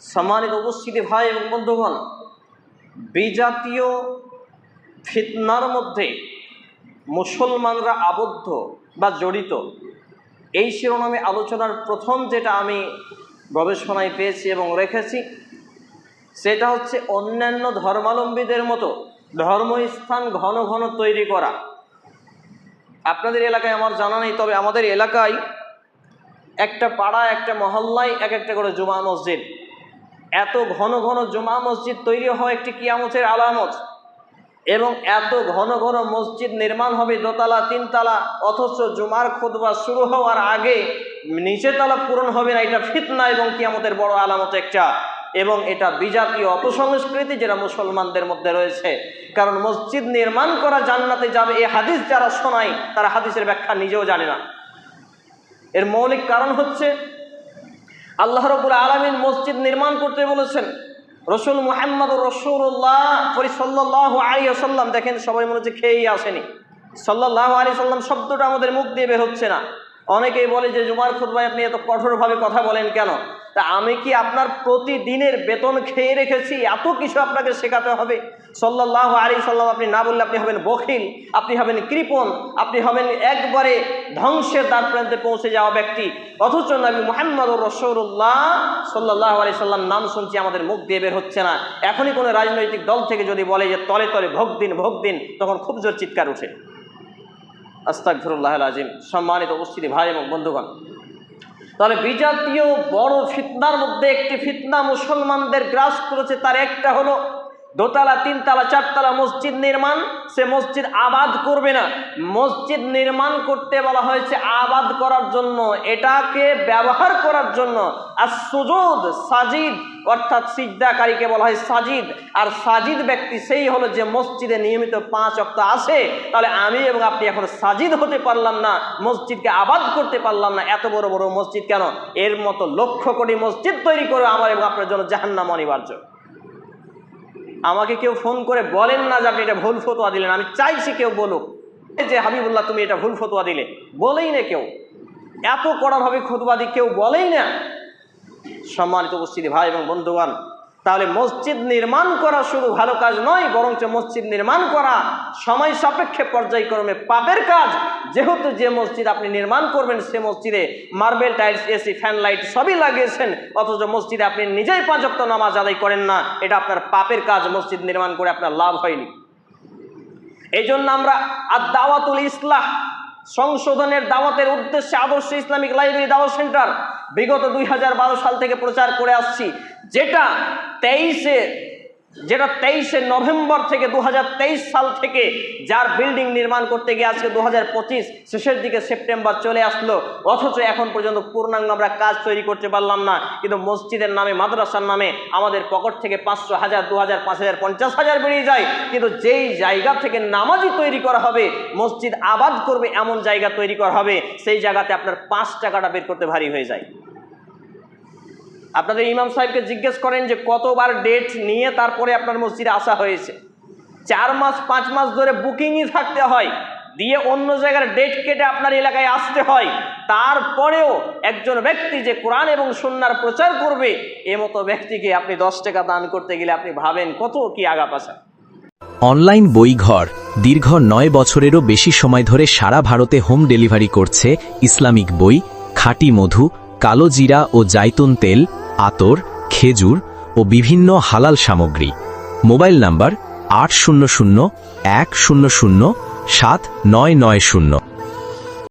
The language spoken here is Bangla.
সম্মানিত উপস্থিতি ভাই এবং বন্ধুগণ, বিজাতীয় ফিতনার মধ্যে মুসলমানরা আবদ্ধ বা জড়িত, এই শিরোনামে আলোচনার প্রথম যেটা আমি গবেষণায় পেয়েছি এবং রেখেছি, সেটা হচ্ছে অন্যান্য ধর্মাবলম্বীদের মতো ধর্মস্থান ঘন ঘন তৈরি করা। আপনাদের এলাকায় আমার জানা নেই, তবে আমাদের এলাকায় একটা পাড়া একটা মহল্লায় এক একটা করে জুমা মসজিদ। এত ঘন ঘন জমা মসজিদ তৈরি হওয়া একটি কিয়ামতের আলামত এবং এত ঘন ঘন মসজিদ নির্মাণ হবে দোতলা, তিনতলা, অথচ জুমার খুতবা শুরু হওয়ার আগে নিচে তলা পূরণ হবে না, এটা ফিতনা এবং কিয়ামতের বড় আলামত একটা। এবং এটা বিজাতীয় অপসংস্কৃতি যেটা মুসলমানদের মধ্যে রয়েছে। কারণ মসজিদ নির্মাণ করা জান্নাতে যাবে এ হাদিস যারা শোনায়, তারা হাদিসের ব্যাখ্যা নিজেও জানে না। এর মৌলিক কারণ হচ্ছে আল্লাহ রবুল আলমিন মসজিদ নির্মাণ করতে বলেছেন। রসুল মোহাম্মদ রসুল্লাহ পরিসল্লাহ আলী আসাল্লাম দেখেন সবাই মনে হচ্ছে খেয়েই আসেনি। সাল্লাহ আলী সাল্লাম শব্দটা আমাদের মুখ দিয়ে বের হচ্ছে না। অনেকেই বলে যে, জুমার খুতবায় আপনি এত কঠোরভাবে কথা বলেন কেন? তা আমি কি আপনার প্রতিদিনের বেতন খেয়ে রেখেছি? এত কিছু আপনাকে শেখাতে হবে। সাল্লাহ আলী সাল্লাম আপনি না বললে আপনি হবেন বখিল, আপনি হবেন কৃপণ, আপনি হবেন একবারে ধ্বংসের দ্বার প্রান্তে পৌঁছে যাওয়া ব্যক্তি। অথচ নবী মোহাম্মদ রসৌল্লাহ সাল্লাহ আলি সাল্লাম নাম শুনছি আমাদের মুখ দিয়ে বের হচ্ছে না। এখনই কোনো রাজনৈতিক দল থেকে যদি বলে যে, তলে তলে ভোগ দিন ভোগ দিন, তখন খুব জোর চিৎকার উঠে। আস্তাকফিরুল্লাহ আজিম সম্মানিত উপস্থিতি ভাই এবং বন্ধুগণ। তাহলে বিজাতীয় বড় ফিতনার মধ্যে একটি ফিতনা মুসলমানদের গ্রাস করেছে, তার একটা হলো দোতলা, তিনতলা, চারতলা মসজিদ নির্মাণ, সে মসজিদ আবাদ করবে না। মসজিদ নির্মাণ করতে বলা হয়েছে আবাদ করার জন্য, এটাকে ব্যবহার করার জন্য। আর সুযোগ সাজিদ, অর্থাৎ সিজদাকারীকে বলা হয় সাজিদ। আর সাজিদ ব্যক্তি সেই হলো যে মসজিদে নিয়মিত পাঁচ অক্ত আসে। তাহলে আমি এবং আপনি এখন সাজিদ হতে পারলাম না, মসজিদকে আবাদ করতে পারলাম না, এত বড় বড় মসজিদ কেন? এর মতো লক্ষ কোটি মসজিদ তৈরি করে আমার এবং আপনার জন্য জাহান্নাম অনিবার্য। আমাকে কেউ ফোন করে বলেন না যে আপনি এটা ভুল ফতোয়া দিলেন। আমি চাইছি কেউ বলুক। যে হাবিবুল্লাহ, তুমি এটা ভুল ফতোয়া দিলে। বলেই না কেউ। এত কড়াভাবে খুতবাদি কেউ বলেই না। সম্মানিত উপস্থিতি ভাই এবং বন্ধুগণ তাহলে মসজিদ নির্মাণ করা শুধু ভালো কাজ নয়, বরঞ্চ মসজিদ নির্মাণ করা সময় সাপেক্ষে পর্যায়ক্রমে পাপের কাজ। যেহেতু যে মসজিদ আপনি নির্মাণ করবেন, সে মসজিদে marble tiles, AC, fan light সবই লাগিয়েছেন, অথচ মসজিদে আপনি নিজেই পাঁচক্ত নামাজ আদায় করেন না, এটা আপনার পাপের কাজ, মসজিদ নির্মাণ করে আপনার লাভ হয়নি। এই জন্য আমরা আর দাওয়াতুল ইসলাহ, সংশোধনের দাওয়াতের উদ্দেশ্যে আদর্শ ইসলামিক লাইব্রেরি দাওয়াত সেন্টার, বিগত দুই হাজার বারো সাল থেকে প্রচার করে আসছি। যেটা তেইশে যেটা তেইশে নভেম্বর থেকে দু হাজার তেইশ সাল থেকে যার বিল্ডিং নির্মাণ করতে গিয়ে আজকে দু হাজার পঁচিশ শেষের দিকে সেপ্টেম্বর চলে আসলো, অথচ এখন পর্যন্ত পূর্ণাঙ্গ আমরা কাজ তৈরি করতে পারলাম না। কিন্তু মসজিদের নামে, মাদ্রাসার নামে আমাদের পকেট থেকে পাঁচশো হাজার দু হাজার পাঁচ হাজার, পঞ্চাশ হাজার বেরিয়ে যায়। কিন্তু যেই জায়গা থেকে নামাজই তৈরি করা হবে, মসজিদ আবাদ করবে এমন জায়গা তৈরি করা হবে, সেই জায়গাতে আপনার পাঁচ টাকাটা বের করতে ভারী হয়ে যায়। আপনাদের ইমাম সাহেবকে জিজ্ঞেস করেন যে কতবার ডেট নিয়ে তারপরে আপনার মসজিদে আসা হয়েছে। চার মাস, পাঁচ মাস ধরে বুকিংই থাকতে হয়, দিয়ে অন্য জায়গার ডেট কেটে আপনার এলাকায় আসতে হয়। তারপরেও একজন ব্যক্তি যে কোরআন এবং সুন্নার প্রচার করবে এ মতো ব্যক্তিকে আপনি দশ টাকা দান করতে গেলে আপনি ভাবেন কত কি আগা পাশা অনলাইন বইঘর দীর্ঘ নয় বছরেরও বেশি সময় ধরে সারা ভারতে হোম ডেলিভারি করছে ইসলামিক বই, খাঁটি মধু, কালো জিরা ও জাইতুন তেল আতর, খেজুর ও বিভিন্ন হালাল সামগ্রী। মোবাইল নাম্বার আট শূন্য শূন্য এক শূন্য শূন্য সাত নয় নয় শূন্য।